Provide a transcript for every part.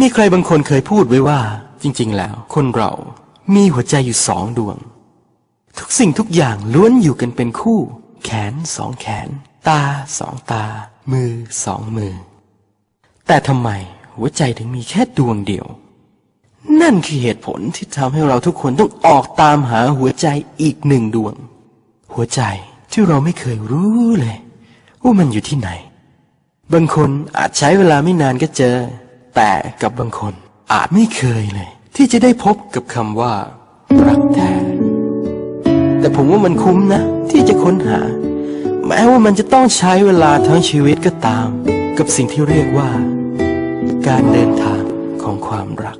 มีใครบางคนเคยพูดไว้ว่า จริง ๆ แล้ว คนเรามีหัวใจอยู่สองดวง ทุกสิ่งทุกอย่างล้วนอยู่กันเป็นคู่ แขนสองแขน ตาสองตา มือสองมือ แต่ทำไมหัวใจถึงมีแค่ดวงเดียว นั่นคือเหตุผลที่ทำให้เราทุกคนต้องออกตามหาหัวใจอีกหนึ่งดวง หัวใจที่เราไม่เคยรู้เลย ว่ามันอยู่ที่ไหน บางคนอาจใช้เวลาไม่นานก็เจอ แต่กับบางคนอาจไม่เคยเลย ที่จะได้พบกับคำว่า รักแท้ แต่ผมว่ามันคุ้มนะ ที่จะค้นหา แม้ว่ามันจะต้องใช้เวลาทั้งชีวิตก็ตาม กับสิ่งที่เรียกว่า การเดินทางของความรัก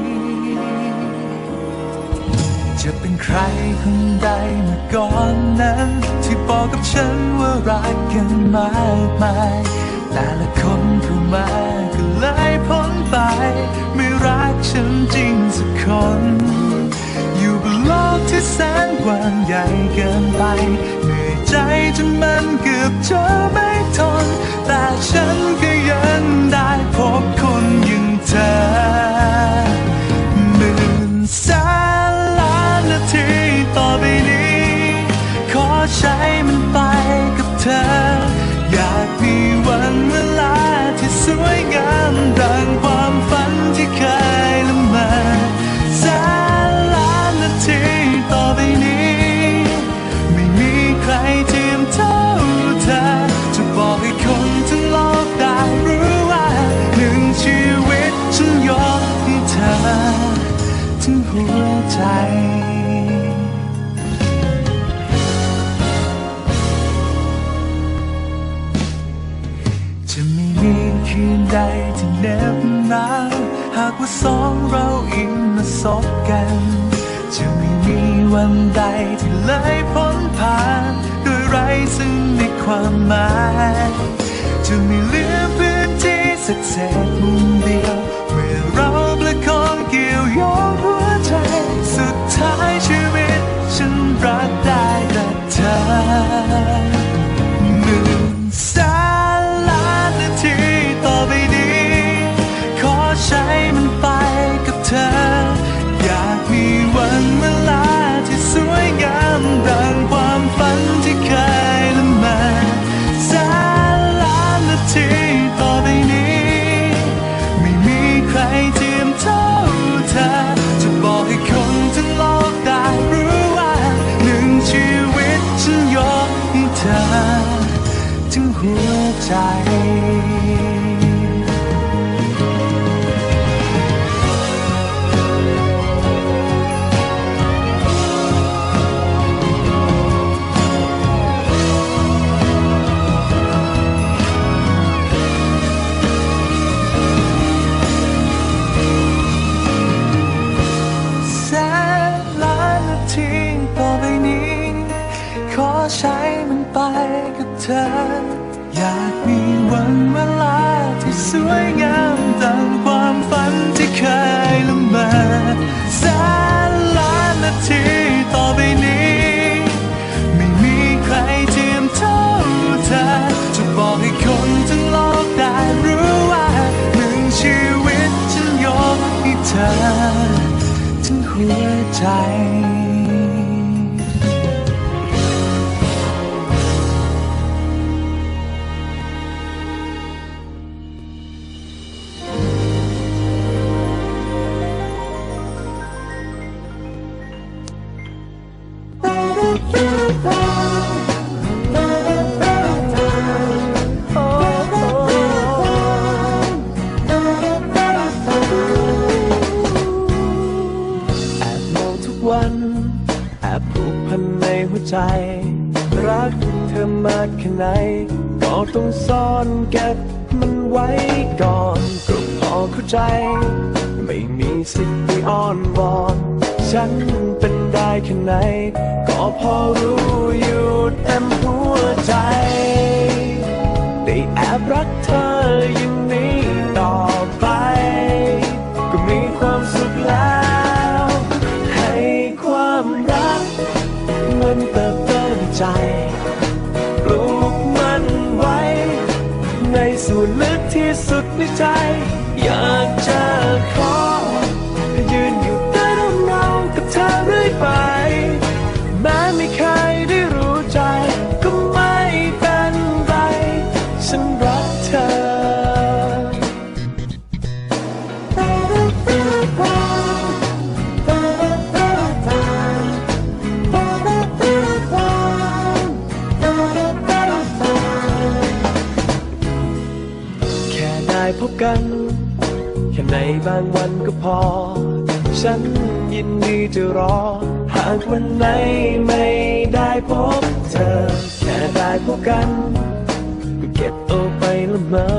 จะเป็นใครคนใดเมื่อก่อนนั้น ที่บอกกับฉันว่ารักกันมากมายแต่ละคนเข้ามาก็เลยพ้นไป ไม่รักฉันจริงสักคน อยู่บนโลกที่แสนกว้างใหญ่เกินไปเหนื่อยใจจนมันเกือบจะไม่ทน แต่ฉันก็ยังได้พบ ที่เหน็บหนาวหากว่าสองเราอิงมาสบกัน จะไม่มีวันใดที่เลยพ้นผ่านโดยไร้ซึ่งในความหมาย จะไม่เหลือพื้นที่สักเศษมุมเดียว เมื่อเราประคองเกี่ยวโยง วันเวลาที่สวยงามดังความฝันที่เคยละเมอแสนล้านนาทีต่อไปนี้ ไม่มีใครเทียมเท่าเธอ จะบอกให้คนทั้งโลกได้รู้ว่าหนึ่งชีวิตฉันยกให้เธอถึงหัวใจ ใจ ไม่มีสิทธิ์ไปอ้อนวอน ฉันเป็นได้แค่ไหน ก็พอรู้อยู่เต็มหัวใจ ได้แอบรักเธออย่างนี้ต่อไป ก็มีความสุขแล้ว ให้ความรัก มันเติบโตในใจปลูกมันไว้ ในส่วนลึกที่สุดในใจ อยากจะ บางวันก็พอ ฉันยินดีจะรอ หากวันไหนไม่ได้พบเธอ แค่ได้พบกัน ก็เก็บเอาไปละเมอ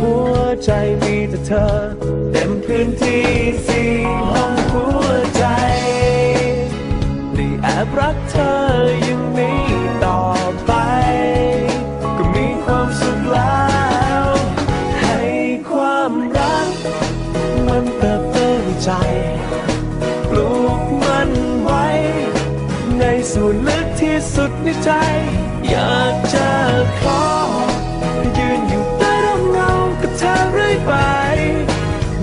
หัวใจมีแต่เธอ เต็มพื้นที่สี่ห้องหัวใจได้แอบรักเธอย่างนี้ต่อไป ก็มีความสุขแล้ว ให้ความรัก ในใจ อยากจะขอ ยืนอยู่ใต้ร่มเงากับเธอเรื่อยไป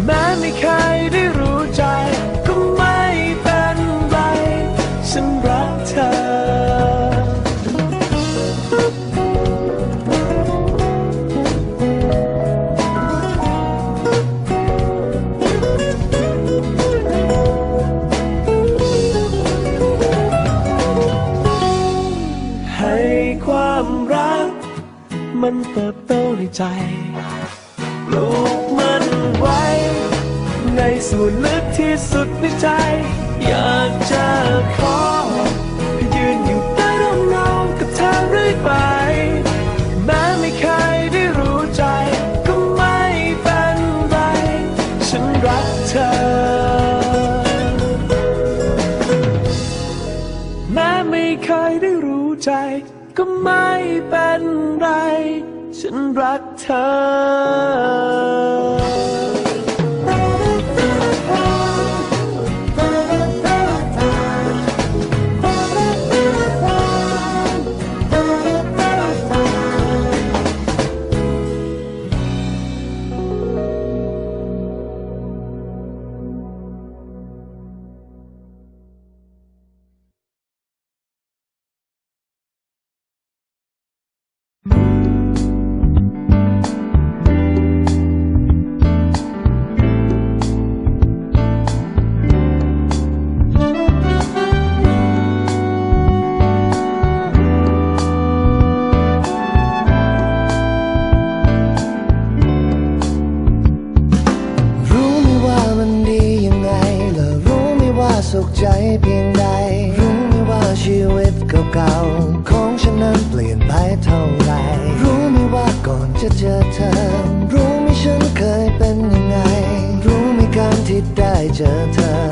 แม้ไม่เคยได้รู้ใจ ก็ไม่เป็นไรฉันรักเธอ เติบโตในใจปลูกมันไว้ ในส่วนลึกที่สุดในใจ อยากจะขอยืนอยู่ใต้ร่มเงากับเธอเรื่อยไปแม้ไม่เคยได้รู้ใจ ก็ไม่เป็นไร ฉันรักเธอ แม้ไม่เคยได้รู้ใจ ก็ไม่เป็นไร ฉันรักเธอุขใจเพียงใด รู้ไหมว่าชีวิตเก่าๆของฉันนั้นเปลี่ยนไปเท่าไหรรู้ไหมว่าก่อนจะเจอเธอ รู้ไหมฉันเคยเป็นยังไง รู้ไหมการที่ได้เจอเธอ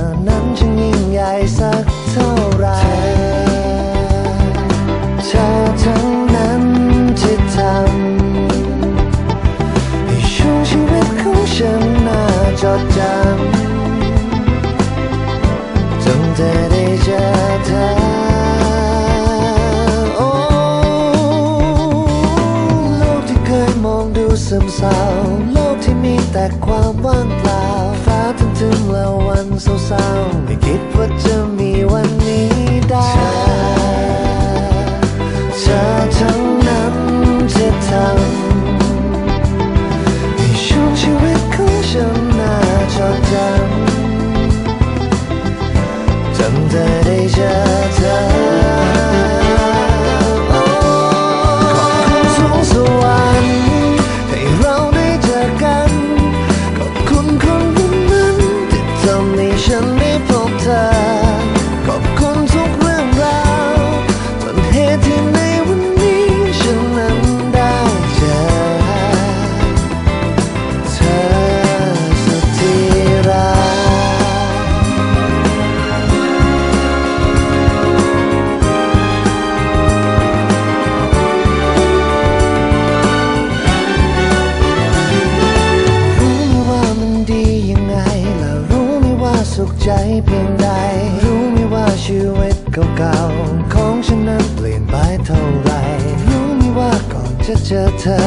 เธอ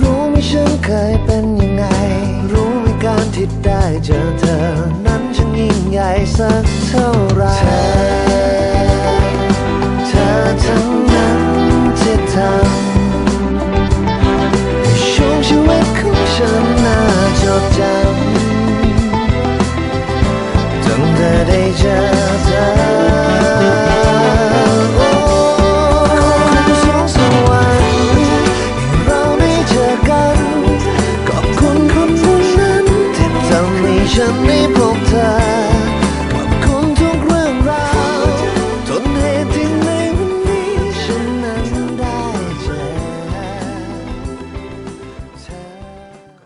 รู้ไหมฉันเคยเป็นยังไง รู้ไหมการที่ได้เจอเธอ นั้นฉันยิ่งใหญ่สักเท่าไรเธอทั้งนั้นที่ทำให้ช่วงชีวิตของฉันน่าจดจำตั้งแต่ได้เจอเธอ